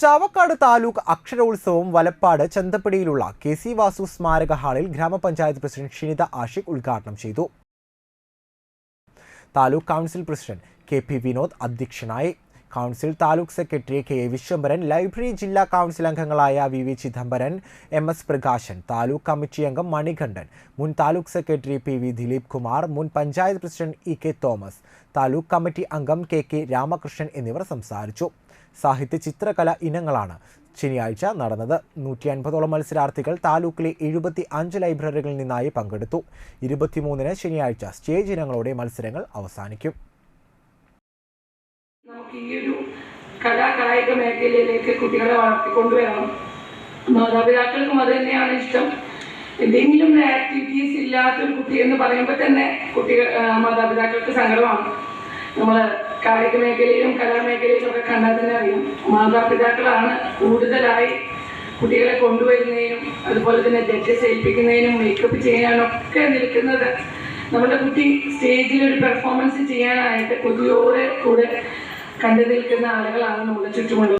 ചാവക്കാട് താലൂക്ക് അക്ഷരോത്സവം വലപ്പാട് ചന്തപ്പടിയിലുള്ള K C Vasu സ്മാരക ഹാളിൽ ഗ്രാമപഞ്ചായത്ത് പ്രസിഡന്റ് ഷിനിത ആഷിഖ് ഉദ്ഘാടനം ചെയ്തു. Taluk council president K P Vinod അധ്യക്ഷനായി council taluk secretary K Viswambharan library ജില്ലാ കൗൺസിൽ അംഗങ്ങളായ V V Chidambaran M S Prakashan taluk committee അംഗം മണികണ്ഠൻ മുൻ taluk secretary P V Dileep Kumar മുൻ panchayat president E K Thomas taluk committee അംഗം K K Ramakrishnan എന്നിവർ സംസാരിച്ചു. സാഹിത്യ ചിത്രകല ഇനങ്ങളാണ് ശനിയാഴ്ച നടന്നത്. നൂറ്റി അൻപതോളം മത്സരാർത്ഥികൾ താലൂക്കിലെ എഴുപത്തി അഞ്ച് ലൈബ്രറികളിൽ നിന്നായി പങ്കെടുത്തു. ഇരുപത്തിമൂന്നിന് ശനിയാഴ്ച സ്റ്റേജ് ഇനങ്ങളോടെ മത്സരങ്ങൾ അവസാനിക്കും. നമുക്ക് ഈ ഒരു കലാ കായിക മേഖലയിലേക്ക് കുട്ടികളെ വളർത്തിക്കൊണ്ടുവരണം. മാതാപിതാക്കൾക്കും അത് തന്നെയാണ് ഇഷ്ടം. എന്തെങ്കിലും ആക്ടിവിറ്റീസ് ഇല്ലാത്തൊരു കുട്ടി എന്ന് പറയുമ്പോൾ തന്നെ കുട്ടികൾ മാതാപിതാക്കൾക്ക് സങ്കടമാണ്. നമ്മൾ കായിക മേഖലയിലും കലാമേഖലയിലും ഒക്കെ കണ്ടാൽ തന്നെ അറിയാം. മാതാപിതാക്കളാണ് കൂടുതലായി കുട്ടികളെ കൊണ്ടുവരുന്നതിനും അതുപോലെ തന്നെ ജഡ്ജസ് ഏൽപ്പിക്കുന്നതിനും മേക്കപ്പ് ചെയ്യാനൊക്കെ നിൽക്കുന്നത്. നമ്മുടെ കുട്ടി സ്റ്റേജിൽ ഒരു പെർഫോമൻസ് ചെയ്യാനായിട്ട് കൊതിയോടെ കൂടെ കണ്ടു നിൽക്കുന്ന ആളുകളാണ് നമ്മുടെ ചുറ്റുമുള്ളത്